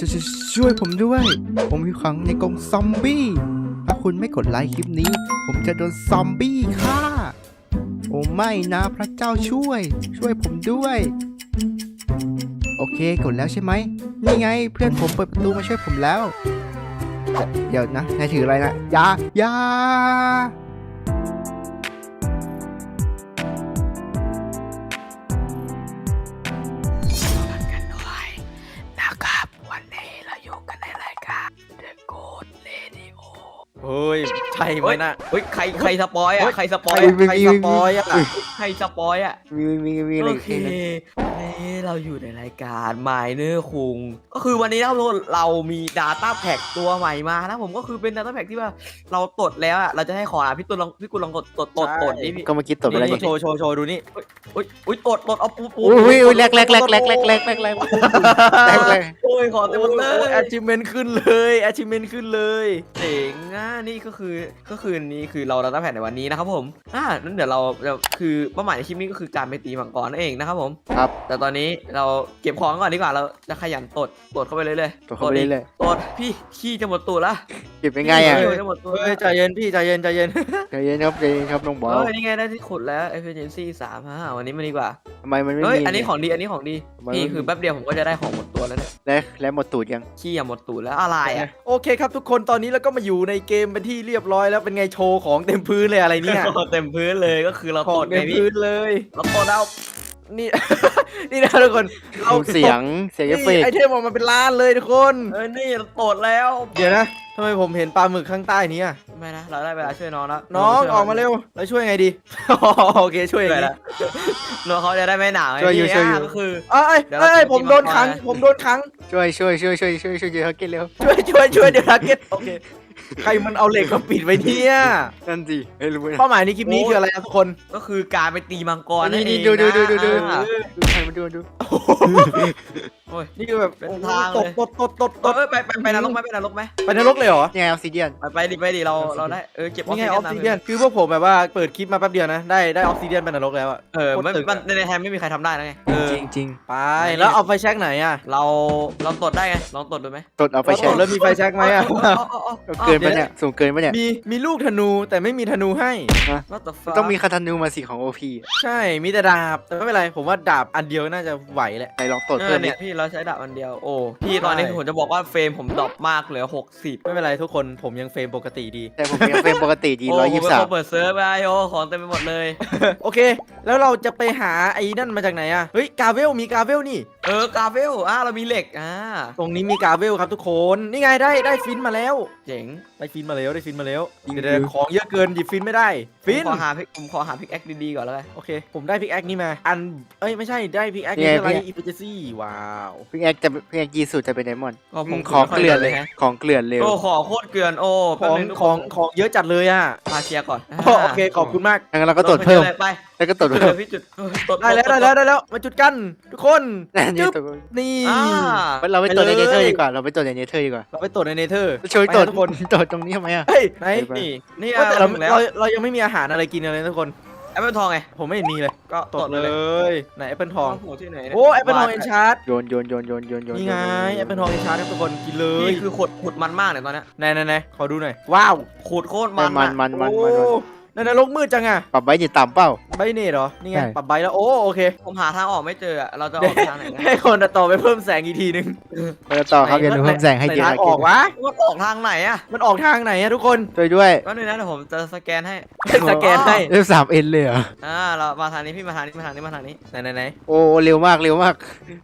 จะช่วยผมด้วย ผมอยู่ขังในกรงซอมบี้ ถ้าคุณไม่กดไลค์คลิปนี้ ผมจะโดนซอมบี้ฆ่า โอ้ไม่นะพระเจ้าช่วย ช่วยผมด้วย โอเคกดแล้วใช่ไหม นี่ไงเพื่อนผมเปิดประตูมาช่วยผมแล้ว เดี๋ยวนะนายถืออะไรนะยายา เฮ้ยใช่ไหมนะเฮ้ยใครใครสปอยเฮ้อะยใครสปอยใครอะใครสปอยอะใครสปอยอะมีมีมีอะไรโออีกเคที นะวันนี้เราอยู่ในรายการมายเนอร์คุง ก็คือวันนี้เราเรามี Data Pack ตัวใหม่มานะผมก็คือเป็น Data Pack ที่ว่าเราตดแล้วอะเราจะให้ขอนะพี่ตุลลองพี่กุลลองกดตดตดตดนี่พี่ก็เมื่อกี้ตดไปแล้วนี่นี่โชว์โชว์โชว์ดูนี่อุ้ยอุ้ยตดตดเอาปูปูอุ้ยอุ้ยแรกแรกแรกแรกแรกแรกแรกแรกแรกแรกโอ้ยขอเต็มหมดเลยแอชิเมนขึ้นเลยแอชิเมนขึ้นเลยเจ๋งอะนี่ก็คือก็คือนี่คือเราดัตต้าแผ่นในวันนี้นะครับผมอ่านั้นเดี๋ยวเราเราคือเป้าหมายในคลิปนี้ก็คือการไปตีมังกรนั่นเองนะครับผมครับแต่ตอนนี้เราเก็บของก่อนดีกว่าเราจะขยันตดตดเข้าไปเรื่อยๆตดเข้าไปอีกเรื่อย ตดพี่ขี้จะหมดตูดละเก็บยังไงอะขี้จะหมดตูดเฮ้ยใจเย็นพี่ใจเย็นใจเย็นใจเย็นครับใจเย็นครับน้องบอเอลอนี่ไงได้ที่ขุดแล้ว efficiency สามฮะวันนี้มาดีกว่าทำไมมันไม่เฮ้ยมีอันนี้ของดีอันนี้ของดีทำไมไม่นี่มีคือแป๊บเดียวผมก็จะได้ของหมดตัวแล้วเนี่ยและและหมดตูดยังขี้อย่าหมดตูดแล้วอะไรอะโอเคครับทุกคนตอนนี้เราก็มาอยู่ในเกมเป็นที่เรียบร้อยแล้วเป็นไงโชว์ของเต็มพื้นเลยอะไรเนี่ยเต็มพื้นเลยก็คือเราขอตงดเต็ไงมพี่พื้นเลยเราตดแล้ว นี่ นี่นะทุกคนเราเสียงเสียงเอฟเฟนี่กไอต์เทมออกมาเป็นล้านเลยทุกคน เออนี่เราตดแล้วเดี๋ยวนะทำไมผมเห็นปลาหมึกข้างใต้นี้อะไม่นะเราได้เวลาช่วยน้องแล้วน้องออกมาเร็วแล้วช่วยไงดี โอเคช่วยอย่างช่วยนี้แล้วน้องเขาจะได้ไม่หนาวไงช่วยอยู่พี่ช่วยอยู่อะก็คือ เอ้ยเดี๋ยวเราเอ้ยจะผมโดนกินขังมังกรนะ ผมโดนขังช่วยช่วยช่วยช่วยช่วยช่วยเยอะกินเร็วช่วยช่วยช่วยเดี๋ยวทักเก็ตโอเค ใครมันเอาเหล็กมาปิดไว้เนี่ยนั่นสิไม่รู้นะเป้าหมายในคลิปนี้คืออะไรครับทุกคน ก็คือการไปตีมังกรนี่นั่นเอนี่งดูดูดูดูดูอะดูใครมาดูดูโอ้ยนี่คือแบบเป็นทางเลยตดตดตดตดเอ้ยไปไปไปนรกไหมไปนรกไหมไปนรกเลยเหรอ เนี่ยออกซิเดียน ไปไปดิไปดิเราเราได้เออเก็บนี่ไงออออกฟซิซิเดีเดียยนนคือพวกผมแบบว่าเปิดคลิปมาแป๊บเดียวนะ ได้ได้ออฟซิเดียนเป็นนรกแล้วอะเออโคตรไม่ตึกมันในไทยไม่มีใครทำได้นะไงเออจริงจริงไปแล้วเอาไฟแช็กไหนอะเราเราตดได้ไงลองตดดูไหมตดเอาไปเราแช่ตดแล้วมีไฟแช็กไหมอะ เอาเอาเอาเอาเกินไปะเนี่ยสูงเกินไปะเนี่ย มีมีลูกธนูแต่ไม่มีธนูให้ What the fuck ต้องมีคาทานูมาสิของโอพีใช่มีแต่ดาบ แต่ไม่เป็นไร ผมว่าดาบอันเดียวน่าจะไหวแหละไหนลองตดเอเพิ่อมเนี่เนี่ยยพี่เราใช้ดาบอันเดียวโอ้พี่ตอนนี้ใช่ผมจะบอกว่าเฟรมผมดรอปมากเหลือ 60ไม่เป็นไรทุกคนผมยังเฟรมปกติดี แต่ผมยังเป็นปกติดีโอ้ร้อยผมยี่สิบเป็นสาคมนเปิดเซิร์ฟไปโอ้ของเต็มไปหมดเลย โอเค แล้วเราจะไปหาไอ้นั่นมาจากไหนอะเฮ้ยกาเวลมีกาเวลนี่เออกาเวลอ่าเรามีเหล็กอ่าตรงนี้มีกาเวลครับทุกคน นี่ไงได้ได้ฟินมาแล้ว เจ๋ง ได้ฟินมาแล้วได้ฟินมาแล้วเดี๋ยวเดี๋ยวของเยอะเกินหยิบฟินไม่ได้ผฟินมขอหาพิกผมขอหาพิกแอคดีๆก่อนแล้วกันโอเค ผมได้พิกแอคนี่มา อัน เอ้ย ไม่ใช่ ได้พิกแอคนี่นี่ไงอะไรพี่อีพิเจซี่ ว้าว พี่แอกจะพี่แอกยีสุดจะเป็นไดมอนด์ก็ผมของเกลื่อนเลยฮะของเกลื่อนเร็วโอ้ขอโคตรเกลือนโอ้ขแป๊บองนึทุกของคนของเยอะจัดเลยอะมาเคลียร์ก่อนโอโอเค ขอบคุณมาก งั้นเราก็ตดเพิ่ม ไปแล้วก็ตดจุดเพิ่มเลยพี่จุดเออตดได้แล้วตได้แล้วได้แล้ว มาจุดกัน ทุกคนนั่นนี่จึ๊บตดนี่ อ่า เราไปตดในไปเนเลยเธอร์ดีกว่า เราไปตดในเนเธอร์ดีกว่าเราไปตรวจในเนเธอร์ ช่วยไปตนะดทุกคน ตดตรงนี้ทำไมอะ เฮ้ยไหนไป นี่นี่ว่าแต่เราถึงแล้วเราเรายังไม่มีอาหารอะไรกินเลยนะทุกคน แอปเปิลทองไงผมไม่เห็นมีเลยก็ตตดดเลเลย ยไหนแอปเปิลทองโอ้ที่ไหนเนี่ยโอ้แอปเปิลทองเอนชาร์ดโยนโยนโยนโยนโยนโยนนี่ไงแอปเปิลทองเอนชาร์ดครับทุกคนกินเลยนี่คือขุดขุดมันมากเลยตอนเนี้ยไหนไหนไหนขอดูหน่อยว้าวขุดโคตรมัมันนมันอะมันมันโอ้มันมัน นั่นนรกมืดจังอะปรับไว้อย่าต่ำเป้า ใบเนตเหรอ นี่ไง ใช่ ปรับใบแล้ว โอ้โอเคผมหาทางออกไม่เจออะเราจะออกทางไหนนะให้คนตัดต่อไปเพิ่มแสงอีกทีนึงเราจะต่อครับอย่าลืมเพิ่มแสงให้เยอะทางออกวะ ว่าออกทางไหนอะมันออกทางไหนอะทุกคนช่วยด้วยก็นึงนะเดี๋ยวผมจะสแกนให้ เป็นสแกนให้เอฟสามเอ็นเลยเหรออ่าเรามาทางนี้พี่มาทางนี้มาทางนี้มาทางนี้ ไหนไหนไหนโอ้เร็วมากเร็วมาก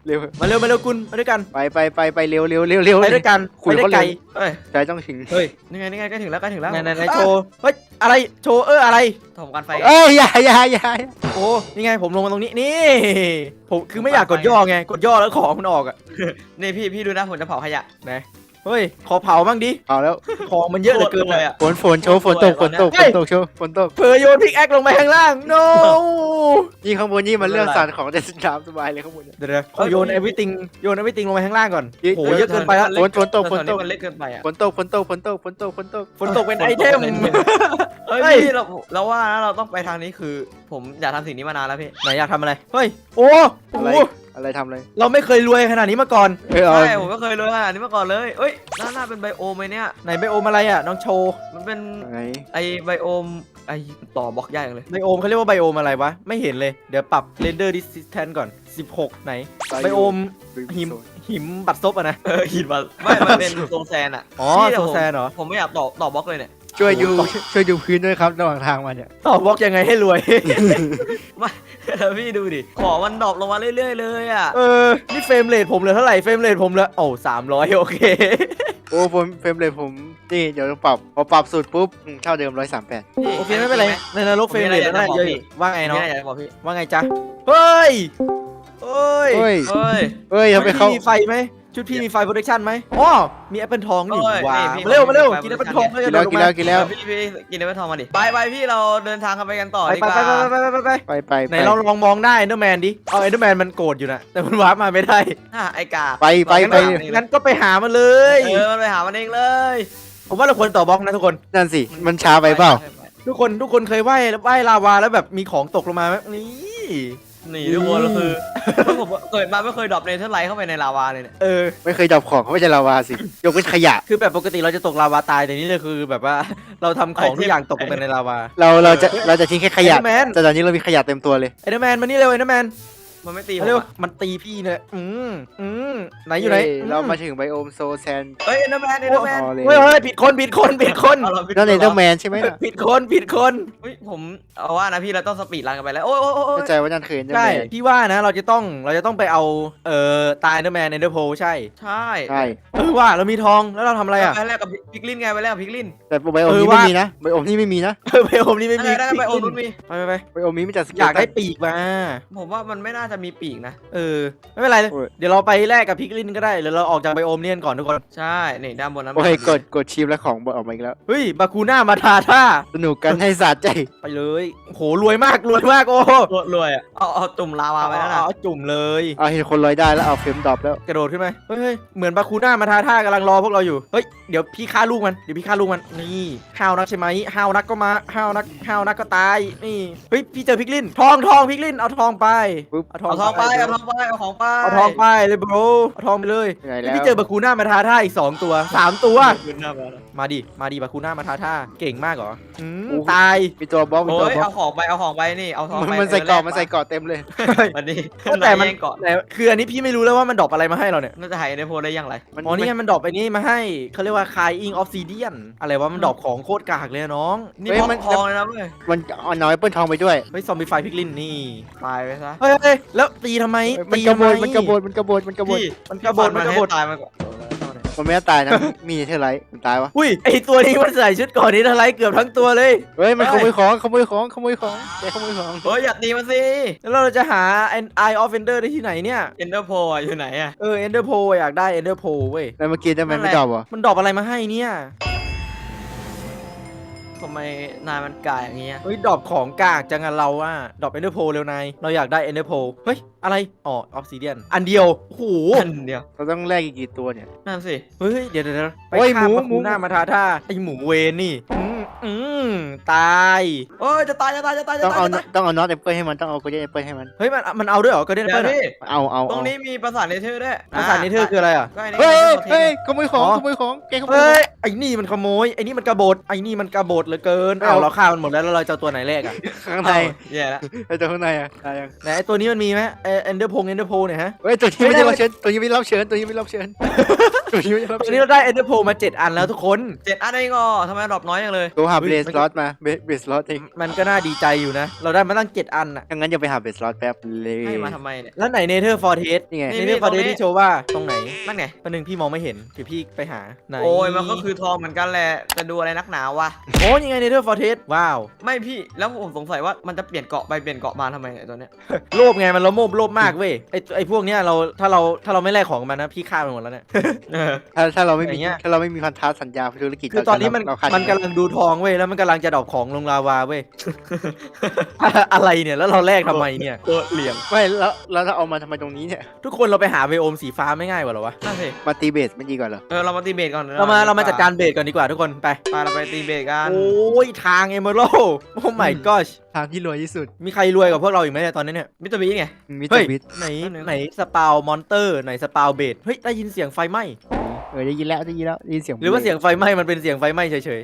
เร็วมาเร็วมาเร็วกุลมาด้วยกันไปไปไปไปเร็วเร็วเร็วเร็ว ไปด้วยกันคุยไปได้เขาไกลเร็ว เอ้ยใจต้องถึงเฮ้ยนี่ไงนี่ไงใกล้ถึงแล้วใกล้ถึงแล้วไหนไหนไหนโชว์ เฮ้ย อะไร โชว์เอออะไรถมกันไฟ เอ้ยอย่าอย่าอย่าโอ้นี่ไงผมลงมาตรงนี้นี่ ผมคือไม่อยากกดย่อไง กดย่อแล้วของมันออกอะนี่พี่พี่ดูนะผมจะเผาขยะไหน เฮ้ย ขอเผาบ้างดิ เอาแล้วของมันเยอะเหลือเกินโคตรรวยอะอะฝนฝนโชว์ฝนตกฝนตกฝนตกโชว์ฝนตกเผลอโยนพิกแอคลงไปข้างล่าง no นี่ข้างบนนี่มันเรื่องสารของเดสตามสบายเลยข้างบนเนี่ยเดี๋ยวเดี๋ยวขอโยน everything โยน everything ลงไปข้างล่างก่อนเฮ้ยโอ้โหเยอะเกินไปแล้วฝนฝนตกฝนตกมันเล็กเกินไปอะฝนตกฝนตกฝนตกฝนตกฝนตกฝนตกเป็นไอเทมเฮ้ยเฮ้ยพี่เราเราว่านะเราต้องไปทางนี้คือ ผมอยากทำสิ่งนี้มานานแล้วพี่ไหนอยากทำอะไร เฮ้ย โอ้โห อะไรทำอะไรเราไม่เคยรวยขนาดนี้มาก่อน เออเอาใช่ผมก็เคยรู้ขนาดนี้มาก่อนเลยเอ้ยหน้าหน้าเป็นไบโอมไหมเนี่ยไหนไบโอมอะไรอะน้องโชว์มันเป็นไหนไอไบโอมไอต่อบล็อกยากจังเลยไบโอมเขาเรียกว่าไบโอมอะไรวะ ไม่เห็นเลย เดี๋ยวปรับ render distance ก่อน 16 ไหน ไบโอมหิมหิมบัดซบอะนะ เออหินมาไม่มันเป็นโซแซนอะอ๋อพี่ดี๋ยวโซแซนเหรอผมผมไม่อยากต่อต่อบล็อกเลยเนี่ยช่วยดูช่วยดูพื้นด้วยครับระหว่างทางมาเนี่ยต่อบล็อกยังไงให้รวยไม่แล้ว พี่ดูดิ ของมันดรอปลงมาเรื่อย ๆ เลยอะ เออ นี่เฟรมเรทผมเหลือเท่าไหร่ เฟรมเรทผมเหลือโอ้สามร้อยโอเค โอ้ผมเฟรมเลยผม นี่เดี๋ยวต้องปรับพอปรับสูตรปุ๊บอืมเท่าเดิมร้อยสามแปดโอเคไม่เป็นไร ในนรกเฟรมเรทแล้วได้เยอะอยู่ว่าไงไอ้เนาะเนาะอยากจะบอกพี่ว่าไงจ๊ะ เฮ้ย เฮ้ยเฮ้ยเฮ้ยเฮ้ยทำไมเขาชุดพี่มีไฟไหม ชุดพี่มีไฟโปรดักชั่นไหมอ๋อมีแอปเปิลทองนี่เอ้ยว้านี่วพี่มาเร็วมาเร็วมีไฟกินแอปเปิล protection ทองกินแล้วกินแล้วกินแล้วพี่พี่กินได้ไม่ทองมาดิไปไปพี่เราเดินทางกันไปกันต่อไปดีไปกว่าไปไปไปไปไปไปไปไหนเราลองมองได้เอนเดอร์แมนดิเอาเอนเดอร์แมนมันโกรธอยู่นะแต่มันวาร์ปมาไม่ได้อะไอ้กาไปไปไปงั้นงั้นก็ไปหามันเลย เออมันไปหามันเองเลยผมว่าเราควรต่อบล็อกนะทุกคน นั่นสิมันช้าไปเปล่า ทุกคนทุกคนเคยว่ายว่ายลาวาแล้วแบบมีของตกลงมาไหมนี่ หนีทุกคนก็คือผมเกิดมาไม่เคยดรอปเนเธอร์ไลท์เข้าไปในลาวาเลยเนี่ยเออ ไม่เคยดับของเขาไม่ใช่ลาวาสิยกเป็นขยะ คือแบบปกติเราจะตกลาวาตายแต่นี่เลยคือแบบว่า เราทำของทุกอย่างตกลงไปในลาวา เราเราจะเราจะทิ้งแค่ขยะเอ็นเดอร์แมนแต่ตอนนี้เรามีขยะเต็มตัวเลยเอนเดอร์แมนมานี่เร็วเอนเดอร์แมน มันไม่ตีผมามเร็วอะมันตีพี่เนี่ยอืมอืมไหนอยู่ไหนเเราอืมาถึงไบโอมโซแซนเฮ้ยเอ็นเดอร์แมนเอ็นเดอร์แมนพอเลยเฮ้ยเฮ้ยผิดคนผิดคนผิดคนเอาเราไปนั่นเอเดอร์แมนใช่ไหมน่ะผิดคนผิดคนเฮ้ยผมเอาว่านะพี่เราต้องสปีดรันกันไปแล้วโอ้ยโอ้ยโอ้ยโอ้เข้ายใจว่านั่นคือเอเดอร์ใช่แมนพี่ว่านะเราจะต้องเราจะต้องไปเอาเอ่อตายเอนเดอร์แมนเอนเดอร์โพใช่ใช่ใช่เออว่าเรามีทองแล้วเราทำอะไรอะ ไปแรกกับพิกลินไงไปแรกกับพิกลินแต่ไบโอมเออนี้ว่า ไม่มีนะไบโอมนี่ไม่มีนะเออไปโอมนี่ไม่มีได้ได้ไปโอนุนมีไปไปไปไบโอมนี้มีแต่สเกลอยากได้ปีกมาผมว่ามันไม่น่าจะมีปีกนะ เออ ไม่เป็นไร โอ้ย เดี๋ยวเราไปแลกกับพิกลินก็ได้หรือเราออกจากไบโอมเนี่ยก่อนทุกคน ใช่ นี่ด้านบนนั้นโอเคกดกดชิปแล้วของบออกมาอีกแล้ว เฮ้ย บาคูน่ามาทาท่า สนุกกันให้สะใจ ไปเลยโอ้โหรวยมาก รวยมาก โอ้โหรวยรวยอะเอาเอาจุ่มลาวาไปแล้วนะ เอาจุ่มเลย เอาเห็นคนลอยได้แล้วเอาเฟรมดรอปแล้ว กระโดดขึ้นไหมเฮ้ยเฮ้ย เหมือนบาคูน่ามาทาท่ากำลังรอพวกเราอยู่ เฮ้ย เดี๋ยวพี่ฆ่าลูกมัน เดี๋ยวพี่ฆ่าลูกมัน นี่ห้าวนักใช่ไหมห้าวนักก็มาห้าวนักห้าวนักก็ตาย นี่ เฮ้ย พี่เจอพิกลิน ทองทองพิกลิน เอาทองไปปุ๊บ เอาเอาทองไปเอาทองไปเอาของไปเอาทองไปเลยโบรเอาทองไปเลยยังไงแล้ว พี่เจอบาคูน่ามาทาท่าอีก2ตัว3ตัว ขึ้นหน้ามาแล้วมาดิมาดิบาคูน่ามาทาท่าเก่งมากเหรออืมโอ้โห ตายมีตัวบล็อกมีโอ้ตัวยบล็อเอากของไปเอาของไปนี่เอาทองมันไปมันใส่เกาะมันใส่เกาะเต็มเลยวันนี้แต่มันนายแย่งเกาะแต่คืออันนี้พี่ไม่รู้แล้วว่ามันดรอปอะไรมาให้เราเนี่ยน่าจะหายในโพลได้ยังไรมันอ๋อนี่ไงมันดรอปไอ้นี่มาให้เขาเรียกว่า Crying Obsidian อะไรวะมันดรอปของโคตรกากเลยอะน้องนี่บล็อกทองเลยนะเว้ยมันเอาน้อยเปิ้ลทองไปด้วย เฮ้ยซอมบี้ไฟพิกลินนี่ตายไปซะ เฮ้ยเฮ้ยแล้วตีทำไมมันตีกระทำโบไมนมันกระโบนมันกระโบนมันกระโบนพี่มันกระโบนมันกระโบนให้ตายมาก่อนมันไม่ได้ตายนะ มีเท่าไรมันตายวะ อุ้ยไอตัวนี้มันใส่ชุดก่อนนี้ทลายเกือบทั้งตัวเลยเฮ้ย มันขโมยของ ขโมยของ ขโมยของแกขโมยของ เฮ้ยอย่าตีมันสิแล้วเราจะหา Eye of Ender ได้ที่ไหนเนี่ยเอนเดอร์โพอะอยู่ไหนอะเออ Ender p o อยากได้ Ender p o เว้ยแล้วเมื่อกี้ทำไมนั่นแหไม่ละดรอปวะมันดรอปอะไรมาให้เนี่ย ทำไมนายมันกายอย่างเงี้ย เฮ้ยดรอปของกากจังอะเราอะดรอป Ender p o เร็วนาย เราอยากได้ Ender p o เฮ้ย อะไรอ๋อ Obsidian อันเดียวโอ้โหอันเดียวเราต้องแลกอีกกี่ตัวเนี่ย นั่นสิ เฮ้ย เดี๋ยวเดี๋ยวเดี๋ยวไปโอ้ยฆ่าหมูมาหมูคูหน้ามาทาท่าไอหมูเวนนี่อืมอืม ตายโอ้ยจะตายจะตายจะตายจะต้องตายเอาจะตายต้องเอาน็อตแอปเปิลให้มันต้องเอาโกลเด้นแอปเปิลให้มันเฮ้ยมันมันเอาด้วยเหรอก็ได้เดี๋เปิยลวพี่เอาเอาตรเอางนี้มีประสาทเนเธอร์ด้วยภาษาเนเธอร์คืออะไรอะก็อันนี้เฮ้ยป็นเฮ้ยตัวทิ้งขโมยของอ๋อขโมยของแกขโมยขเฮ้องยไอ้นี่มันขโมยไอ้นี่มันกระโบดไอ้นี่มันกระโบดเหลือเกินเอาเอาเราฆ่ามันหมดแล้วแล้วเราจะเอาตัวไหนแรกอะข้างในเอาแย่แล้วไอ้ตัวข้างในอะตายยังไหนไอ้ตัวนี้มันมีไหมเอ็นเดอร์พงเอนเดอร์โพเนี่ยฮะเฮ้ยตัวนี้ไม่ไม่ได้ได้รับเชิญตัวนี้ไม่รับเชิญตัวนี้ไม่รับเชิญตัวนี้ไม่ได้รับตอนเชินี้ญเราได้เอนเดอร์โพมา 7 อันแล้วทุกคนเจ็ดอันเองอ๋อทำไมดรอปน้อยจังเลยตัวหาเฮ้เบยสลอตมาเบสลอตเองมันก็น่าดีใจอยู่นะ เราได้มาตั้ง7อันอะถ้างั้นอย่าไปหาเบสลอตแป๊บเลยให้มาทำไมเนี่ย แล้วไหนเนเธอร์ฟอร์เทสนี่ไงนี่เนเธอร์ฟอร์เทสที่โชว์ว่าตรงไหนนั่นไงประหนึ่งพี่มองไม่เห็นเดี๋ยวพี่ไปหาไหนโอ้ยมันก็คือทองเหมือนกันแหละจะดูอะไรนักหนาวะโอ้ยังไงเนเธอร์ฟอร์เทสว้าว ไม่พี่แล้วผมสงสัยว่ามันจะเปลี่ยนเกาะไปเปลี่ยนเกาะมาทำไมเนี่ยตัวเนี้ยโลภไงมันเราโมบโลภมากเว้ยไอไอพวกเนี้ยเราถ้าเราถ้าเราไม่แลกของมันนะพี่ฆ่ามันหมดแล้วเนี่ยเออถ้าถ้าเราไม่มีอย่างเงี้ยถ้าเราไม่มีพันธะสัญญาธุรกิจคือตอนนี้มันเราขาดมันกำลังดูทองเว้ยแล้วมันกำลังจะดรอปของลงลาวาเว้ย อะไรเนี่ยแล้วเราแลกทำไมเนี่ย โคตรเหลี่ยมไม่แล้วแล้วถ้าเอามาทำไมตรงนี้เนี่ย ทุกคนเราไปหาไบโอมสีฟ้าไม่ง่ายกว่าเหรอวะนั่นสิมาตีเบสไม่ดีกว่าเหรอ เออเรามาตีเบสก่อนเรามาเรามาจัดการเบสก่อนดีกว่าทุกคนไป ไปเราไปตีเบสกัน โอ้ยทางเอเมอรัลโอ้ my gosh ทางที่รวยที่สุดมีใครรวยกว่าพวกเราอีกไหมเนี่ยตอนนี้เนี่ย มิสเตอร์บีไง มิสเตอเฮ้ย ร์บิทไหนนั่นเองไหนสปาวมอนเตอร์ไหนสปาวเบสเฮ้ยได้ยินเสียงไฟไหม้เออได้ยินแล้วได้ยินแล้วได้ยินเสียงหรือว่าเสียงไฟไหม้มันเป็นเสียงไฟไหม้เฉย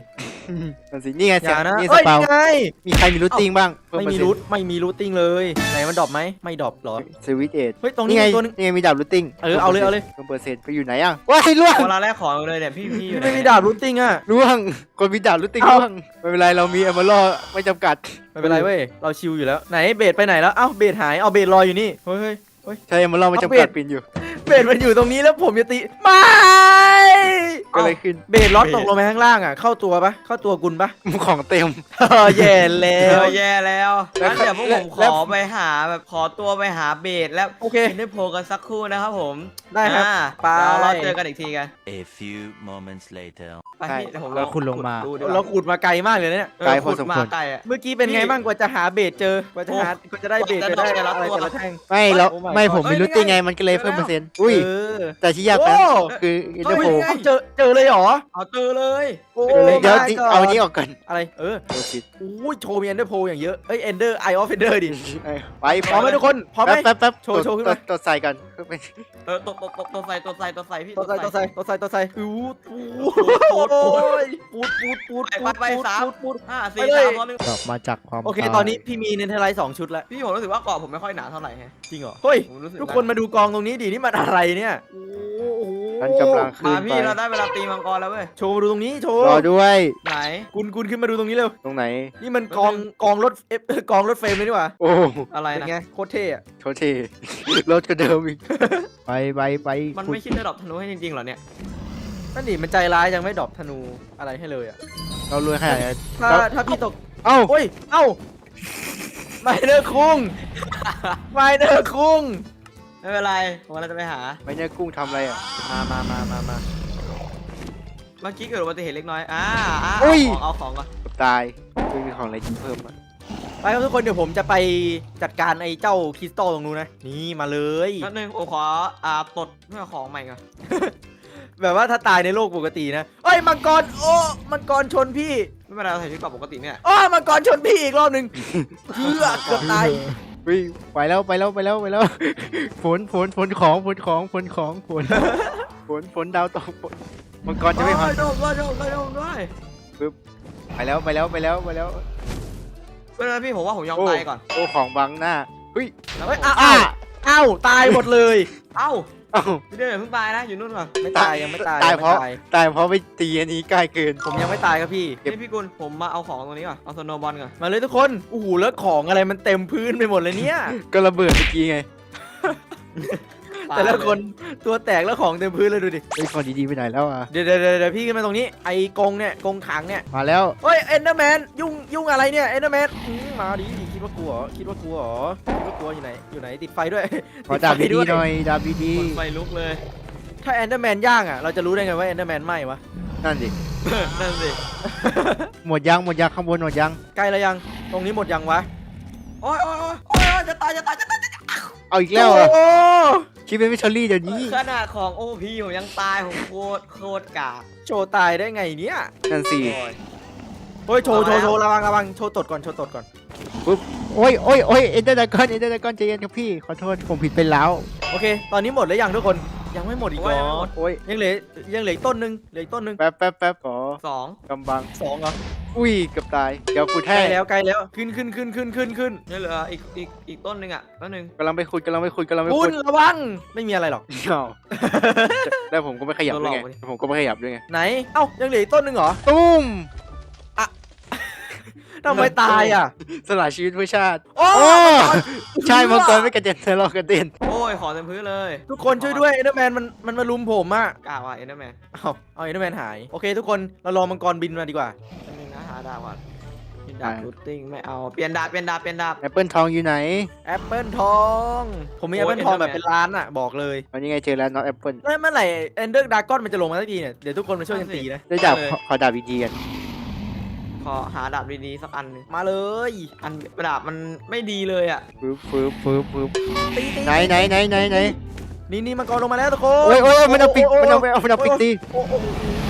อืมนั่นสินี่ไงๆอเสียงย่านะนี่สเฮ้ยปาวนี่ไงมีใครมีรูทติ้งบ้างเพิ่ไม่มีเปอรูร์ทไม่มีรูทติ้งเลยไหนมันดรอปไหมไม่ดรอปเหรอเซนต์สวิตเอทเฮ้ยตรงนี้นี่ไงมีตัวนึง นี่ไงมีดาบรูทติ้งเออเอาเลยเอาเลย เปอร์เซ็นต์ไปอยู่ไหนอะว้ายล่วงเวลาแรกของเลยเนี่ยพี่พี่อยู่พี่ไหนไม่มีดาบรูทติ้งอะ ล่วงคนมีดาบรูทติ้งเอ้า ล่วงไม่เป็นไรเรามีเอเมอรัลไม่จำกัดไม่เป็นไรเว้ยเราชิลอยู่แล้วไหนเบสไปไหนแล้วเอ้าเบสหายเอาเบสลอยอยู่นี่เฮ้ยเฮ้ยเฮ้ย ใช่เอเมอรัลไม่เอาจำกัดเบสปินอยู่ เบสมันอยู่ตรงนี้แล้วผมจะตีไม่ ก็เลยขึ้นเบสล็อตตกลงไปข้างล่างอะ เข้าตัวปะเข้าตัวกุลปะของเต็ม เออแย่แล้เอว อแย่แล้วแล้วงั้นเดี๋ยวพวกผมขแล้วอไปหาแบบขอตัวไปหาเบสแล้วโอเคกินได้โพลกันสักครู่นะครับผมได้ครับอ่าไปเดี๋ยวเราเจอกันอีกทีกัน A few moments later. ไปพี่เดี๋ยวผมแล้วคุณลงมา ดูดีกว่เราขุดมาไกลมากเลยเนี่ยเออไกลพอขุดสมควราไกลอะเมื่อกี้เป็นไงพี่บ้างกว่าจะหาเบสเจอกว่าจะหาโอ้กว่าจะได้เบสกว่าจะจะได้ได้อะไรแต่แต่ละละแท่ง ไม่แล้ว Oh my ไม่ God ผมมีเอ้ยรูทติ้งนี่ไงไงมันก็เลยเพิ่มเปอร์เซ็นต์อุ้ย เออแต่ที่ยากนั้นโอ้ คืออินเตอร์โพเฮ้ย เจอเจอเลยเหรอ เอาเจอเลยโอ้เดี๋ยว my ที่ God เอาอันนี้ออกก่อนอะไรเออโอ้ชิดโอ้ยโชว์มีเอนเดอร์โพอย่างเยอะเอ้ยเอนเดอร์ไอออฟเอนเดอร์ดิเอ้ยไปพร้อมไหมทุกคนพร้อมไหม แป๊บแป๊บแป๊บโชว์โชว์ขึ้นมา ตัวตัวใส่กันเพิ่มไปเออตัวตัวตัวตัวใส่ตัวใส่ตัวใส่พี่ตัวใส่ตัวใส่ตัวใส่ตัวใส่อู้ปูปูดโอ้ปูดยปูดปูดปูดไปไปไปสามปูดปูดห้าสี่ไปเลยสามสองหนึ่งดอกมาจากความโอเคตายตอนนี้พี่มีเนเธอร์ไลท์สองชุดแล้วพี่ผมรู้สึกว่าเกาะผมไม่ค่อยหนาเท่าไหร่ฮะจริงเหรอเฮ้ยผมรู้สึกทุกคนมาดูกองตรงนี้ดินี่มันอะไรเนี่ยโอ้โห มันกำลังขึ้มานพี่เราได้เวลาตีมังกรแล้วเว้ย โชว์มาดูตรงนี้โชว์รอด้วยไหนกุนกุนขึ้นมาดูตรงนี้เร็ว ตรงไหน นี่มันกองกองรถเอฟกองรถเฟรมเลยนี่หว่าโอ้อะไรเป็นนะ ไงโคตรเท่อะโทษทีรถก็เดิมอีกไปไปไปมันไม่คิดจะดรอปธนูให้จริงๆเหรอเนี่ย นั่นดิมันใจร้ายยังไม่ดรอปธนูอะไรให้เลยอะเรารวยขนาดไหนถ้าแล้วถ้าพี่ตก เอ้าโอ้ย เอ้าไมเนอร์คุงไมเนอร์คุง ไม่เป็นไรผมเราจะไปหา ไม่เนี่ยกุ้งทำอะไรอะ มามามามามา เมื่อกี้เกิดอุบัติเหตุเล็กน้อย อ่าอ่าอุ้ยเอาของเอาของก่อนเกือบตายไม่มีของอะไรกินเพิ่มอะไปครับทุกคนเดี๋ยวผมจะไปจัดการไอ้เจ้าคริสตัลตรงนู้นนะ นี่มาเลย แป๊บนึงโอ้ขอ อ่าตดเพื่อของใหม่ก่อน แบบว่าถ้าตายในโลกปกตินะเอ้ยมังกรโอ้มังกรชนพี่ไม่เป็นไรเราใส่ชุดเกราะปกติเนี่ย อ้อมังกรชนพี่อีกรอบหนึ่งเพื่อเกือบตาย วิ่งไปแล้วไปแล้วไปแล้วไปแล้วฝนฝนฝนของฝนของฝนของฝนฝนฝนดาวตกฝนมังกรจะไม่พัโอ้งยโดนด้วยโดนด้วยโดนด้วยไปแล้วไปแล้วไปแล้วไปแล้วไม่เป็นไรพี่ผมว่าผมยอมโอ้ตายก่อนโอ้ของบังหน้าเฮ้ยแล้วเฮ้ยอ้าวอ้าวอ้าวตายหมดเลย เอ้า เอ้า พี่เดี๋ยวอย่าเพิ่งตายนะอยู่นู่นก่อนไม่ตายยังไม่ตายตายงเพไม่ราะตายตายเพราะไปตีอันนี้ใกล้เกิน ผมยังไม่ตายครับพี่เก็บนี่พี่กุลผมมาเอาของตรงนี้ก่อนเอาสโนว์บอลก่อนมาเลยทุกคนโอ้โหแล้วของอะไรมันเต็มพื้นไปหมดเลยเนี่ย ก็ระเบิดเมื่อกี้ไงแต่ละคนตัวแตกแล้วของเต็มพื้นเลยดูดิไอ้ยของดีๆไปไหนแล้วอะ เดี๋ยวเดี๋ยวเดี๋ยวเดี๋ยวพี่ขึ้นมาตรงนี้ไอ้กรงเนี่ยกรงขังเนี่ยมาแล้ว เฮ้ยเอ็นเดอร์แมนยุ่งยุ่งอะไรเนี่ยเอ็นเดอร์แมนมาดิคิด ว่ากลัวเหรอคิดว่ากลัวเหรอคิดว่ากลัวอยู่ไหนอยู่ไหนติดไฟด้วยขอดาบติไฟดีวยๆหน่อยดาบดีหมดไฟลุกเลย ถ้าเอ็นเดอร์แมนย่างอะเราจะรู้ได้ไงว่าเอ็นเดอร์แมนไหม้วะ ๆนั่นดินั่นสิหมดยังหมดยังข้างบนหมดยังใกล้แล้วยังตรงนี้หมดยังวะโอ้ยโอ้ยโอ้ยโอ้ยโอ้ยจะตายจะตายจะตายจะตายเอาอีกแล้วอะโอ้คิดเป็นวิชอรี่เดี๋ยวนี้ขนาดของโอพีผมยังตายผมโคตรโคตรกากโชว์ตายได้ไงเนี่ยนั่นสิโอ้ยเฮ้ยโชว์โชว์เอาแล้วโชว์ระวังระวังโชว์ตดก่อนโชว์ตดก่อน โอ้ยโอ้ยโอ้ยเอ็นเดอร์ดากอนเอ็นเดอร์ดากอนใจเย็นครับพี่ ขอโทษผมผิดไปแล้ว โอเค ตอนนี้หมดแล้วยังทุกคน ยังไม่หมดอีกเหรอโอ้ยยังเหลือ ยังเหลืออีกต้นหนึงเหลืออีกต้นหนึงแป๊บแป๊บแป๊บขอสองกำบัง สองเหรออุ้ยเกือบตาย เดี๋ยวขุดใกล้ให้แล้วใกล้แล้ว ขึ้นขึ้นขึ้นขึ้นขึ้นขึ้นนี่เหลืออีกอีกอีกต้นหนึ่งอะต้นหนึ่งกำลังไปขุดกำลังไปขุดกำลังไปคุขุณดระวัง ไม่มีอะไรหรอก อ้าวแล้วผมก็ไม่ขยับด้วยไง ผมก็ไม่ขยับด้วยไง ไหน เอ้า ยังเหลืออีกต้นหนึงเหรอ ตุ้ม ทำไมตายอะ สละชีวิตเพื่อชาติ โอ้โอ้ใช่มังกรไม่กระเด็นแต่เรากระเด็นโอ้ย ขอเต็มพื้นเลยทุกคนช่วยด้วยเอ็นเดอร์แมนมันมันมาลุมผมอะกล้าว่ะเอ็นเดอร์แมนเอาเอาเอ็นเดอร์แมนหายโอเค ทุกคนเรารอมังกรบินมาดีกว่าอันนึงนะหาดาบก่อนมีดาบรูทติ้งไม่เอา เปลี่ยนดาบ เปลี่ยนดาบ เปลี่ยนดาบ แอปเปิลทองอยู่ไหนแอปเปิลทอง ผมมีโอ้แอยปเปิลทองแบบ Enderman เป็นล้านอะบอกเลยวันนี้ไงเจอแล้วน็อตแอปเปิลแล้วเมื่อไหร่เอนเดอร์ดากอนมันจะลงมาสักทีเนี่ยเดี๋ยวทุกคนมาช่วยกันตีนะได้ดาบขอขอดาบดีๆกัน ขอหาดาบดีๆสักอันหนึงมาเลย อันดาบมันไม่ดีเลยอะฟืบฟืบฟืบฟืบตีตีไหนไหนไหนไหนไหนนี่นี่มังกรลงมาแล้วทุกคนโอ้ยโอ้ยมันเอาปีกโยมันเอาไปเอามันเอาปีกตีโอ้โห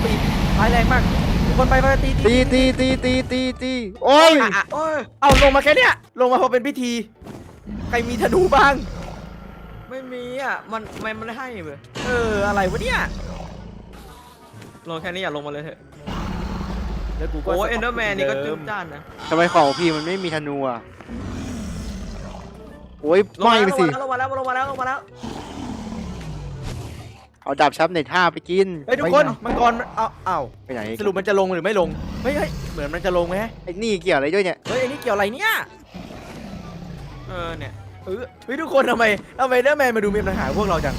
ปีกร้ายแรงมากทุกคนไปไปตีตีตีตีตีตีตีโอ้ยอะอะโอ้ยเอาลงมาแค่เนี้ยลงมาพอเป็นพิธี ใครมีธนูบ้าง ไม่มีอะมันทำไมมันไม่ให้เว้ยเอออะไรวะเนี่ยลงแค่นี้อย่าลงมาเลยเถอะ แล้วกูก็โอ้เอนเดอร์แมนนี่ก็เดิจุ้มมจ้านนะทำไมของพี่มันไม่มีธนูอะโอ้ยลงไม่มาไปแล้วสิลงมาแล้วลงมาแล้วลงมาแล้วเอาดาบชับในท่าไปกินเฮ้ยทุกคนมังกรมันเอาเอาไปไหนสรุปมันจะลงหรือไม่ลงเฮ้ยเฮ้ยเหมือนมันจะลงไหมไอ้นี่เกี่ยวอะไรด้วยเนี่ยเฮ้ยอันนี้เกี่ยวอะไรเนี่ยเออเนี่ยเออเฮ้ยทุกคนทำไมทำไมเดอร์แมนมาดูมีปัญหาพวกเราจัง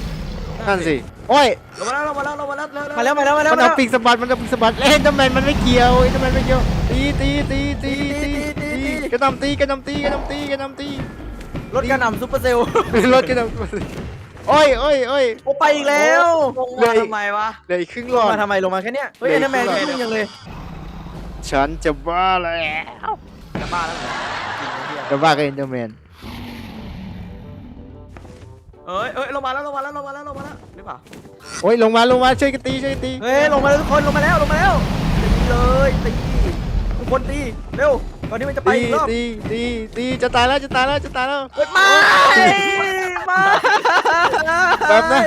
นั่นสิโอ้ยลงมาแล้วลงมาแล้วลงมาแล้วเร็วๆมาแล้วมาแล้วมาแล้วมันเอาปีกสะบัดมันเอาปีกสะบัดเล่นทำไมมันไม่เกี่ยวทำไมไม่เกี่ยวตีตีตีตีตีตีกระหนำตีกระหนำตีกระหนำตีกระหนำตีรถกระหน่ำซุปเปอร์เซลล์รถกระหนำโอ้ยโอ้ยโอ้ย โอ้ไปอีกแล้วลงมาทำไมวะเหลยครึ่งหลลองด มาทำไมลงมาแค่เนี้ยเฮ้ยเบรเอกนเดอร์แมนด้วยก็ยุ่งยังเลยฉันจะบ้าแล้วจะบ้าแล้วเหรอจะบ้ากับเอ็นเดอร์แมน เอ้ยเอ้ยลงมาแล้วลงมาแล้วลงมาแล้วลงมาแล้วหรือเปล่าโอ้ยลงมาลงมาช่วยกันตีช่วยกันตีเฮ้ยลงมาแล้วทุกคนลงมาแล้วลงมาแล้วตีเลยตีทุกคนตีเร็วก่อนที่มันจะไปตีอีกรอบตีตีตีจะตายแล้วจะตายแล้วจะตายแล้ว เฮ้ยไม่ไม่แบบนะ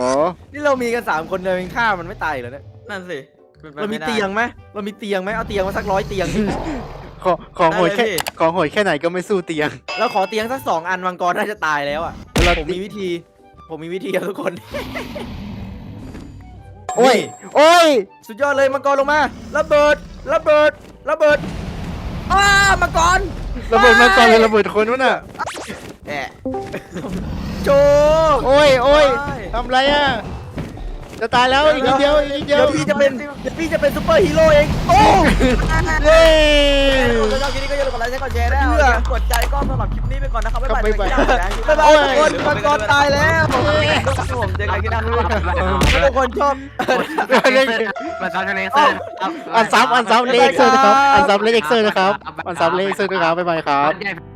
อ๋อนี่เรามีกันสามคนเลยฆ่ามันไม่ตายเหรอเนี่ยนั่นสิเป็นไปเรามีไได้ เตียงไหมเรามีเตียงไหมเอาเตียงมาสักร้อยเตียงขอของโหดแค่ได้เลยพี่ ของโหดแค่ไหนก็ไม่สู้เตียง เราขอเตียงสักสองอันมังกรน่าจะตายแล้วอะ แล้วผมมีวิธี ผมมีวิธีครับทุกคน โอ้ยนี่โอ้ย สุดยอดเลยมังกรลงมา ระเบิด ระเบิด ระเบิดอ้ามังกรระเบิดมาก่อนเลยระเบิดคนวะน่ะ แอะโจ โอ้ย โอ้ยโอ้ยทำไรอะ จะตายแล้วอีกนิดเดียวอีกนิดเดีเดี๋ยยววพี่จะเป็นเดี๋ยวพี่จะเป็นซูเปอร์ฮีโร่เองโอ้เย้ถ้าชอบคลิปนี้ก็อย่าลืมกดไลค์กดแชร์ได้เพื่อกดใจก็สำหรับคลิปนี้ไปก่อนนะครับบ๊ายบายครับบ๊ายบายบ๊ายบายทุกคนมังกรตายแล้วผมเจอกันที่หน้าครับถ้าทุกคนชอบมาซ้ำทะเลเซอร์ครับอันซับอันซับเลขเซอร์นะครับบ๊ายบายครับอันซับเลขเซอร์นะครับอันซับเลขเซอร์นะครับบ๊ายบายครับใหญ่